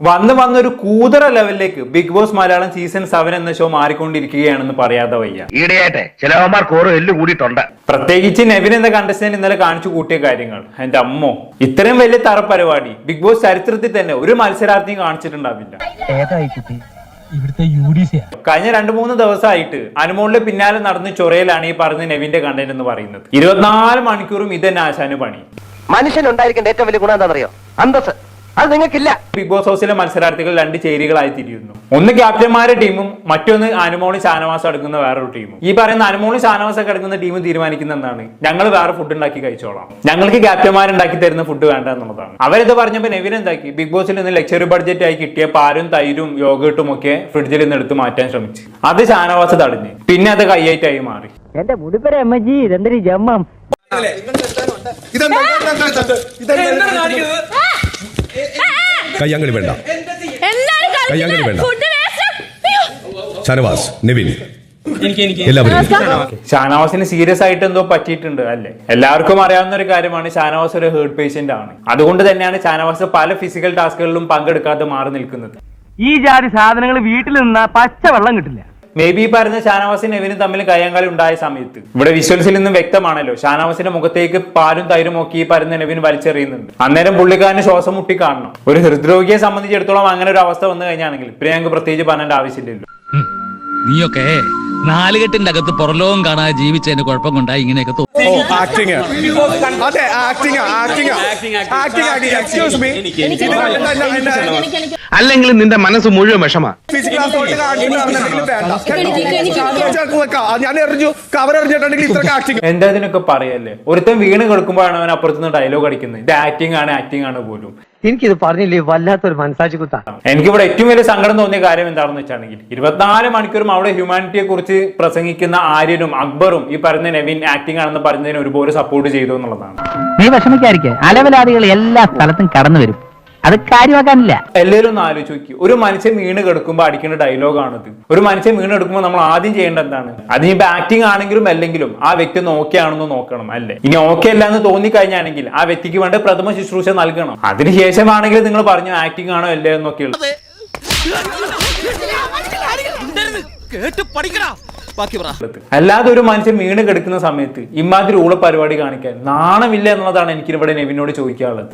വന്ന് വന്നൊരു കൂതറ ലെവലിലേക്ക് Big Boss Malayalam season seven എന്ന ഷോ മാറിക്കൊണ്ടിരിക്കുകയാണെന്ന് പറയാതെ വയ്യ. ഈടെയാട്ടെ ചിലവന്മാർക്ക് ഓരോ എല്ല് കൂടിയിട്ടുണ്ട്. പ്രത്യേകിച്ച് നെവിൻ എന്ന കണ്ടസ്റ്റന്റ് ഇന്നലെ കാണിച്ചു കൂട്ടിയ കാര്യങ്ങൾ. എന്റെ അമ്മോ ഇത്രയും വലിയ തറ പരിപാടി. ബിഗ് ബോസ് ചരിത്രത്തിൽ തന്നെ ഒരു മത്സരാർത്ഥിയും കാണിച്ചിട്ടുണ്ടാവില്ല ഇവിടുത്തെ യു ഡി കഴിഞ്ഞ രണ്ട് മൂന്ന് ദിവസമായിട്ട് അനുമോളിന്റെ പിന്നാലെ നടന്ന് ചൊറയിലാണ് ഈ പറഞ്ഞ നെവിന്റെ കണ്ടന്റ് എന്ന് പറയുന്നത്. ഇരുപത്തിനാല് മണിക്കൂറും ഇതന്നെ ആശാന് പണി. മനുഷ്യനുണ്ടായിരിക്കേണ്ട ഏറ്റവും വലിയ ഗുണം എന്താണെന്നറിയോ? അന്തസ് അത് നിങ്ങൾക്കില്ല ബിഗ് ബോസ് ഹൗസിലെ മത്സരാർത്ഥികൾ രണ്ട് ചേരികളായി തിരിയുന്നു ഒന്ന് ക്യാപ്റ്റന്മാരുടെ ടീമും മറ്റൊന്ന് അനുമോളി ഷാനവാസ് അടുക്കുന്ന വേറൊരു ടീമും ഈ പറയുന്ന അനുമോളി ഷാനവാസ് ഒക്കെ അടുക്കുന്ന ടീം തീരുമാനിക്കുന്ന എന്താണ് ഞങ്ങൾ വേറെ ഫുഡ് ഉണ്ടാക്കി കഴിച്ചോളാം ഞങ്ങൾക്ക് ക്യാപ്റ്റന്മാർ ഉണ്ടാക്കി തരുന്ന ഫുഡ് വേണ്ട എന്നുള്ളതാണ് അവരിത് പറഞ്ഞപ്പോൾ നെവിൻ എന്താക്കി ബിഗ് ബോസിൽ നിന്ന് ലക്ഷറി ബഡ്ജറ്റ് ആയി കിട്ടിയ പാലും തൈരും യോഗട്ടും ഒക്കെ ഫ്രിഡ്ജിൽ നിന്ന് എടുത്ത് മാറ്റാൻ ശ്രമിച്ചു അത് ഷാനവാസ് തടഞ്ഞ് പിന്നെ അത് കയ്യേറ്റായി മാറി എന്റെ മുടിപ്പര അമ്മജി ഇതെന്തൊരു ജമ്മം കയ്യാങ്കളി വേണ്ട കയ്യാങ്കളി വേണ്ട. ഷാനവാസ് നിവിൻ ഷാനവാസിന് സീരിയസ് ആയിട്ട് എന്തോ പറ്റിയിട്ടുണ്ട് അല്ലേ എല്ലാവർക്കും അറിയാവുന്ന ഒരു കാര്യമാണ് ഷാനവാസ് ഒരു ഹേർട്ട് പേഷ്യന്റ് ആണ് അതുകൊണ്ട് തന്നെയാണ് ഷാനവാസ് പല ഫിസിക്കൽ ടാസ്കുകളിലും പങ്കെടുക്കാതെ മാറി നിൽക്കുന്നത് ഈ ജാതി സാധനങ്ങൾ വീട്ടിൽ നിന്നാ പച്ചവെള്ളം കിട്ടില്ല മേ ബി പറഞ്ഞ ഷാനവാസിനും നെവിനും തമ്മിൽ കയ്യാങ്കളി ഉണ്ടായ സമയത്ത്. ഇവിടെ വിഷ്വൽസിൽ നിന്നും വ്യക്തമാണല്ലോ. ഷാനവാസിന്റെ മുഖത്തേക്ക് പാലും തൈരും ഒക്കെ ഈ പരുന്ന നെവിൻ വലിച്ചെറിയുന്നുണ്ട്. അന്നേരം പുള്ളിക്കാരന് ശ്വാസം മുട്ടി കാണണം. ഒരു ഹൃദ്രോഗിയെ സംബന്ധിച്ചിടത്തോളം അങ്ങനെ ഒരു അവസ്ഥ വന്നു കഴിഞ്ഞാണെങ്കിൽ ഞങ്ങൾക്ക് പ്രത്യേകിച്ച് പറയേണ്ട ആവശ്യമില്ലല്ലോ. നീയൊക്കെ നാലുകെട്ടിന്റെ അകത്ത് പുറലോകം കാണാതെ ജീവിച്ചതിന് കുഴപ്പം കൊണ്ടാ ഇങ്ങനെയൊക്കെ തോന്നുന്നു ആക്ടിങ് അതെ acting acting acting excuse me അല്ലെങ്കിൽ നിന്റെ മനസ്സ് മുഴുവൻ വിഷമാ. ആക്ടിങ് എന്താ ഇതിനൊക്കെ പറയല്ലേ? ഒരുത്തൻ വീണ് കിടക്കുമ്പോഴാണ് അവൻ അപ്പുറത്തുനിന്ന് ഡയലോഗ് അടിക്കുന്നത്. ഇത് ആക്ടിംഗ് ആണ് ആക്ടിംഗ് ആണ് പോലും. എനിക്കിത് പറഞ്ഞില്ലേ വല്ലാത്തൊരു മനസാക്ഷി കുത്താ. എനിക്കിവിടെ ഏറ്റവും വലിയ സങ്കടം തോന്നിയ കാര്യം എന്താണെന്ന് വെച്ചാണെങ്കിൽ ഇരുപത്തിനാല് മണിക്കൂറും അവിടെ ഹ്യൂമാനിറ്റിയെ കുറിച്ച് പ്രസംഗിക്കുന്ന ആര്യനും അക്ബറും ഈ പറഞ്ഞ നെവിൻ ആക്ടിംഗ് ആണെന്ന് പറഞ്ഞതിന് ഒരുപോലെ സപ്പോർട്ട് ചെയ്തു എന്നുള്ളതാണ്. നീ വിഷമിക്കാതിരിക്കെ. അലവലാദികൾ എല്ലാ സ്ഥലത്തും കടന്നു വരും അത് കാര്യമാക്കാനില്ല. എല്ലാവരും ഒന്ന് ആലോചിച്ച് നോക്കി ഒരു മനുഷ്യൻ വീണ് കിടക്കുമ്പോൾ അടിക്കേണ്ട ഡയലോഗാണിത് ഒരു മനുഷ്യൻ വീണ് എടുക്കുമ്പോൾ നമ്മൾ ആദ്യം ചെയ്യേണ്ട എന്താണ്? അത് ഇപ്പൊ ആക്ടിങ് ആണെങ്കിലും അല്ലെങ്കിലും ആ വ്യക്തി ഒന്ന് ഓക്കെ ആണെന്ന് നോക്കണം അല്ലേ? ഇനി ഓക്കെ അല്ല എന്ന് തോന്നിക്കഴിഞ്ഞാണെങ്കിൽ ആ വ്യക്തിക്ക് വേണ്ട പ്രഥമ ശുശ്രൂഷ നൽകണം. അതിനുശേഷമാണെങ്കിൽ നിങ്ങൾ പറഞ്ഞു ആക്ടിങ് ആണോ അല്ലേ എന്നൊക്കെയുള്ളത് അല്ലാതെ ഒരു മനുഷ്യൻ വീണ് കിടക്കുന്ന സമയത്ത് ഇമാതിരി ഊള പരിപാടി കാണിക്കാൻ നാണമില്ല എന്നുള്ളതാണ് എനിക്ക് ഇവിടെ നെവിനോട് ചോദിക്കാനുള്ളത്.